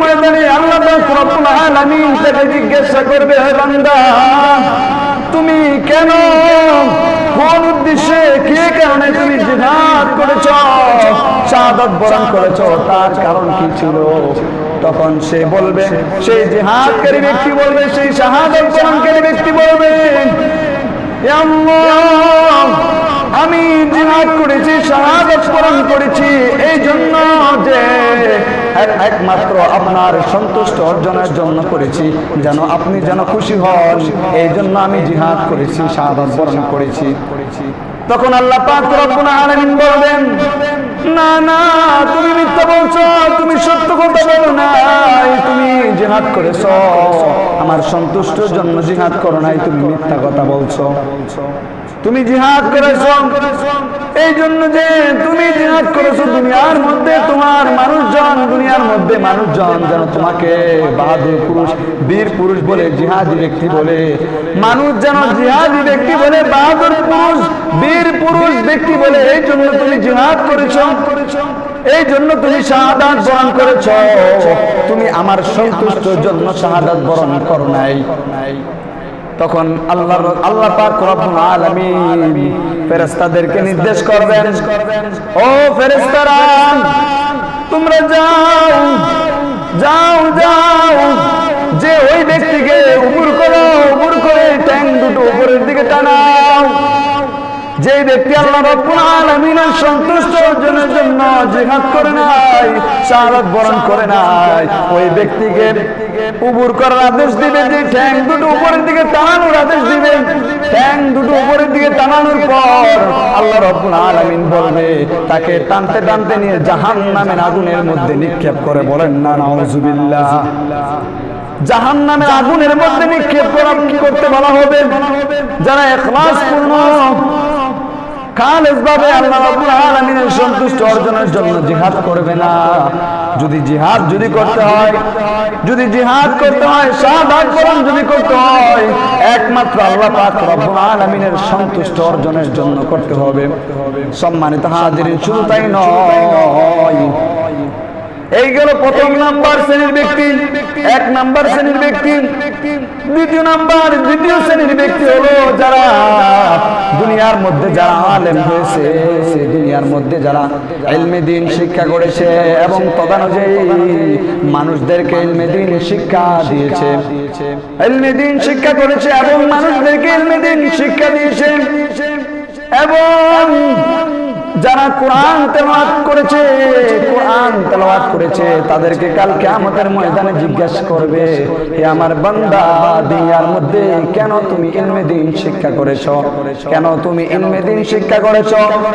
ময়দানে আল্লাহ জিজ্ঞাসা করবে তুমি কেন কোন উদ্দেশ্যে কে কারণে তুমি জিহাদ করেছ বরণ করেছ, তার কারণ কি ছিল? তখন সে বলবে, সেই জিহাদকারী ব্যক্তি বলবে, সেই শাহাদত বরণকারী ব্যক্তি বলবে আমি জিহাদ করেছি, শাহাদত বরণ করেছি এই জন্য একমাত্র আপনার সন্তুষ্ট অর্জনের জন্য করেছি, যেন আপনি যেন খুশি হন। এই জন্য আমি জিহাদ করেছি, শাহাদত বরণ করেছি। তখন আল্লাহ বলবেন না না, তুমি মিথ্যা বলছো, তুমি সত্য কথা বলো নাই, তুমি জিহাদ করেছ। আমার সন্তুষ্টর জন্য জিহাদ করো নাই, তুমি মিথ্যা কথা বলছো। তুমি জিহাদ করেছ। এই জন্য যে তুমি জিহাদ করেছ দুনিয়ার মধ্যে, তোমার মানুষজন, দুনিয়ার মধ্যে মানুষজন যেন তোমাকে বাহাদুর পুরুষ, বীর পুরুষ বলে, জিহাদি ব্যক্তি বলে। মানুষ যেন জিহাদি ব্যক্তি বলে, বাহাদুর পুরুষ, বীর পুরুষ ব্যক্তি বলে, এই জন্য তুমি জিহাদ করেছ। এই জন্য তুমি শাহাদাত বরণ করেছ। তুমি আমার সন্তুষ্টর জন্য শাহাদাত বরণ করো নাই। তখন আল্লাহ আল্লাহ পাক রব্বুল আলামিন ফেরেশতাদেরকে নির্দেশ করবেন, ও ফেরেশতারা, তোমরা যাও যাও যাও, যে ওই ব্যক্তিকে উপর করো, উপর করে ট্যাং দুটো উপরের দিকে টানাও। যে ব্যক্তি আল্লাহ রব্বুল সন্তুষ্ট অর্জনের জন্য জিহাদ করে নাই, শাহাদাত বরণ করে নাই, ওই ব্যক্তিকে উবুর করার আদেশ দিবে যে ঠ্যাং দুটো উপরের দিকে টানানোর আদেশ দিবে। ঠ্যাং দুটো উপরের দিকে টানানোর পর আল্লাহ রব্বুল আলামিন বলবে, তাকে টানতে টানতে নিয়ে জাহান্নামের আগুনের মধ্যে নিক্ষেপ করে বলেন, না, নাউজুবিল্লাহ। জাহান নামের আগুনের মধ্যে নিক্ষেপ করা কি করতে বলা হবে? যারা এখলাস পূর্ণ সন্তুষ্ট অর্জনের জন্য করতে হবে। সম্মানিত হাজিরিন, শুধু তাই নয়। এই গেল প্রথম নাম্বার শ্রেণির ব্যক্তি, এক নাম্বার শ্রেণির ব্যক্তি, দ্বিতীয় নাম্বার, দ্বিতীয় শ্রেণির ব্যক্তি হলো দুনিয়ার মধ্যে যারা আলেম হয়েছে, দুনিয়ার মধ্যে যারা এলমে দিন শিক্ষা করেছে এবং তদানুযায়ী মানুষদেরকে এলমে দিন শিক্ষা দিয়েছে। এলমে দিন শিক্ষা করেছে এবং মানুষদেরকে এলমে দিন শিক্ষা দিয়েছে। এবং যারা কোরআন তেলাওয়াত করেছে, কোরআন তেলাওয়াত করেছে, তাদেরকে কাল কিয়ামতের ময়দানে জিজ্ঞাসা করবে আমার বান্দা, দুনিয়ার মধ্যে কেন তুমি ইলমে দিন শিক্ষা করেছ? কেন তুমি ইলমে দিন শিক্ষা করেছ?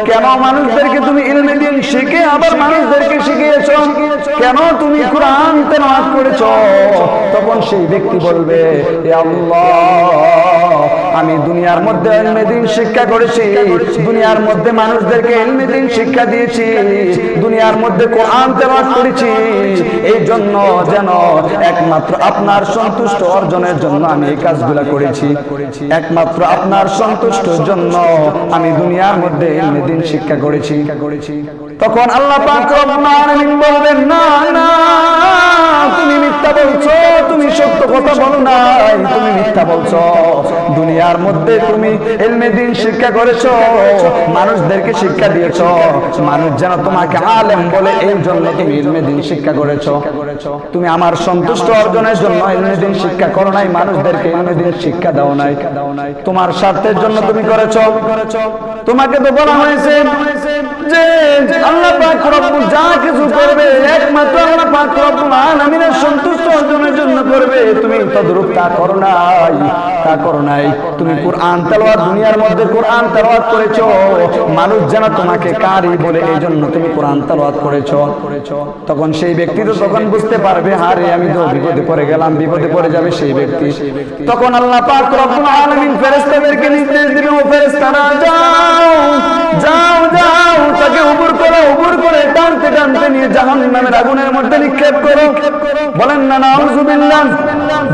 কেন মানুষদেরকে তুমি ইলমে দিন শিখে আবার মানুষদেরকে শিখিয়েছো? কেন তুমি কোরআন তেলাওয়াত করেছ? তখন সেই ব্যক্তি বলবে, হে আল্লাহ আমি দুনিয়ার মধ্যে ইলমে দিন শিক্ষা করেছি, দুনিয়ার মধ্যে মানুষদেরকে ইলমে দিন শিক্ষা দিয়েছি, দুনিয়ার মধ্যে কোরআন তেলাওয়াত করেছি। এই জন্য যেন একমাত্র আপনার সন্তুষ্ট অর্জনের জন্য আমি এই কাজগুলা করেছি। একমাত্র আপনার সন্তুষ্টর জন্য আমি দুনিয়ার মধ্যে ইলমে দিন শিক্ষা করেছি। তখন আল্লাহ বলবেন না না, তুমি মিথ্যা বলছো, তুমি সত্য কথা বলো নাই, তুমি মিথ্যা বলছো। দুনিয়ার মধ্যে তুমি এলমে দিন শিক্ষা করেছ, মানুষদেরকে শিক্ষা দিয়েছ, মানুষ যেন তোমাকে আলেম বলে এই জন্য তুমি এলমে দিন শিক্ষা করেছ। তুমি আমার সন্তুষ্ট অর্জনের জন্য এলমে দিন শিক্ষা করো নাই, মানুষদেরকে এলমে দিন শিক্ষা দাও নাই। তোমার স্বার্থের জন্য তুমি করেছ। তোমাকে তো বলা হয়েছে যে আল্লাহ পাক রব্বুল যা কিছু করবে একমাত্র আল্লাহ পাক রব্বুল আলামিনের সন্তুষ্ট অর্জনের জন্য করবে তুমি তদ্রূপ তা করো নাই, তা করো নাই। তুমি কোরআন তেলাওয়াত, দুনিয়ার মধ্যে কোরআন তেলাওয়াত করেছ। মানুষ যেন তোমাকে কারি বলে এই জন্য তুমি কোরআন তেলাওয়াত করেছ। তখন সেই ব্যক্তি তো তখন বুঝতে পারবে, হারে আমি তো বিপদে পড়ে গেলাম, বিপদে পড়ে যাবে সেই ব্যক্তি। তখন আল্লাহ পাক রব্বুল আলামিন ফেরেশতাদেরকে নির্দেশ দিবে, ও ফেরেশতারা, যাও যাও যাও, তাকে উপর করো উপর করে টানতে টানতে নিয়ে জাহান্নামের আগুনের মধ্যে নিক্ষেপ করো। বলেন না না, নাউজুবিল্লাহ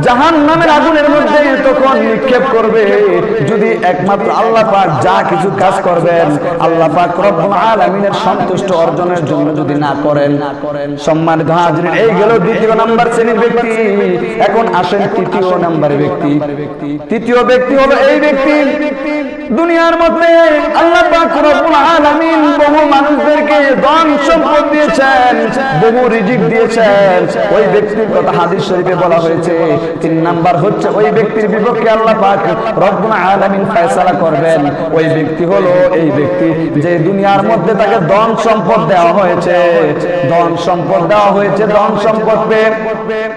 জাহান নামের আগুনের মধ্যে তখন নিক্ষেপ করবে। যদি একমাত্র আল্লাহ পাক যা কিছু কাজ করবেন, আল্লাহ পাক রব্বুল সন্তুষ্ট অর্জনের জন্য যদি না করেন, সম্মানিত হাজিরিন, এই গেল দ্বিতীয় নাম্বার শ্রেণির ব্যক্তি। এখন আসেন তৃতীয় নাম্বার ব্যক্তি। তৃতীয় ব্যক্তি হলো এই ব্যক্তি। দুনিয়ার মধ্যে আল্লাহ পাক রব্বুল আলামিন বহু মানুষদেরকে ধন সম্পদ দিয়েছেন, বহু রিজিক দিয়েছেন। ওই ব্যক্তির কথা হাদিস শরীফে বলা হয়েছে তিন নাম্বার হচ্ছে ওই ব্যক্তির বিপক্ষে আল্লাহ পাক আলামিন ফয়সালা করবেন। ওই ব্যক্তি হলো এই ব্যক্তি যে দুনিয়ার মধ্যে তাকে ধন সম্পদ দেওয়া হয়েছে। ধন সম্পদ দেওয়া হয়েছে, ধন সম্পদ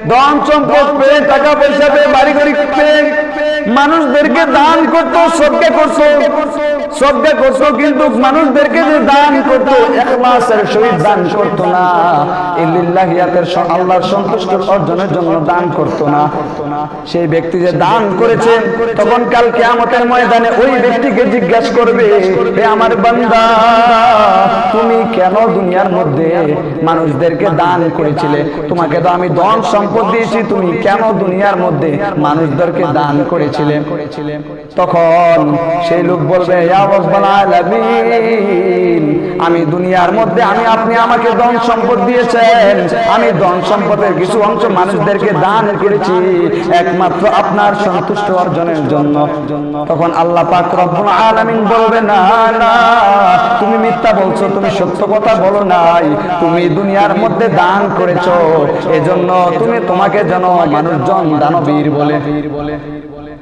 ধন সম্পদ টাকা পয়সা পেয়ে বাড়ি মানুষদেরকে দান করতো সবকে করতো। সবকে করতো কিন্তু মানুষদেরকে যে দান করতো একমাসের সহিত দান করতো না। ইল্লিল্লাহিয়াতের স- আল্লাহর সন্তুষ্ট অর্জনের জন্য দান করতো না। সেই ব্যক্তি যে দান করেছে তখন কাল কিয়ামতের ময়দানে ওই ব্যক্তিকে জিজ্ঞাসা করবে হে আমার বান্দা তুমি কেন দুনিয়ার মধ্যে মানুষদেরকে দান করেছিলে তোমাকে তো আমি ধন সম্পদ দিয়েছি তুমি কেন দুনিয়ার মধ্যে মানুষদেরকে দান করেছিলে তখন সেই লোক বলবে "ইয়া রব্বাল আলামিন, আমি দুনিয়ার মধ্যে, আমি, আপনি আমাকে ধন সম্পদ দিয়েছেন। আমি ধন সম্পদের কিছু অংশ মানুষদেরকে দান করেছি, একমাত্র আপনার সন্তুষ্ট অর্জনের জন্য। তখন আল্লাহ পাক রব্বুল আলামিন বলবে, না না, তুমি মিথ্যা বলছো, তুমি সত্য কথা বলো নাই। তুমি দুনিয়ার মধ্যে দান করেছ। এজন্য তুমি তোমাকে যেন মানুষজন দানবীর বলে।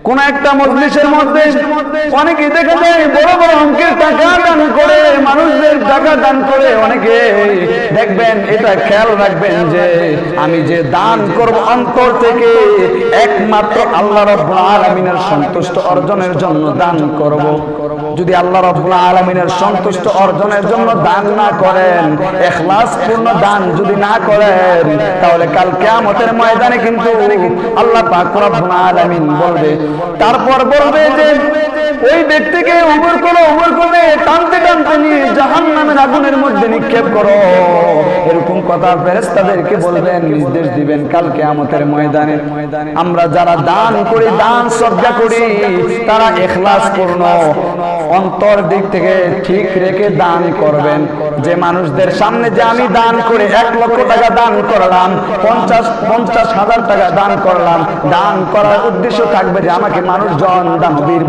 কোন একটা মজলিসের মধ্যে অনেকে দেখা যায় বড় বড় অঙ্কের টাকা দান মানুষদের টাকা দান করে অনেকে দেখবেন, এটা খেয়াল রাখবেন যে আমি যে দান করব অন্তর থেকে একমাত্র আল্লাহ রব্বুল আলামিনের সন্তুষ্ট অর্জনের জন্য দান করব। যদি আল্লাহ রব্বুল আলামিনের সন্তুষ্ট অর্জনের জন্য দান না করেন এখলাস পূর্ণ দান যদি না করেন, তাহলে কাল কিয়ামতের ময়দানে কিন্তু আল্লাহ পাক রব্বুল আলামিন বলবে, তারপর বলবে যে ওই ব্যক্তিকে উমর করো, উমর করে টানতে টানতে নিয়ে জাহান নামের আগুনের মধ্যে নিক্ষেপ করো। এরকম কথা ফেরেস্তাদেরকে বলবেন, নির্দেশ দিবেন কাল কিয়ামতের ময়দানে। আমরা যারা দান করি, দান শ্রদ্ধা করি, তারা এখলাস পূর্ণ। অন্তর দিক থেকে ঠিক রেখে দান করবেন। যে মানুষদের সামনে যে আমি দান করে এক লক্ষ টাকা দান করলাম, পঞ্চাশ পঞ্চাশ হাজার টাকা দান করলাম, দান করার উদ্দেশ্য থাকবে যে আমাকে মানুষজন দানবীর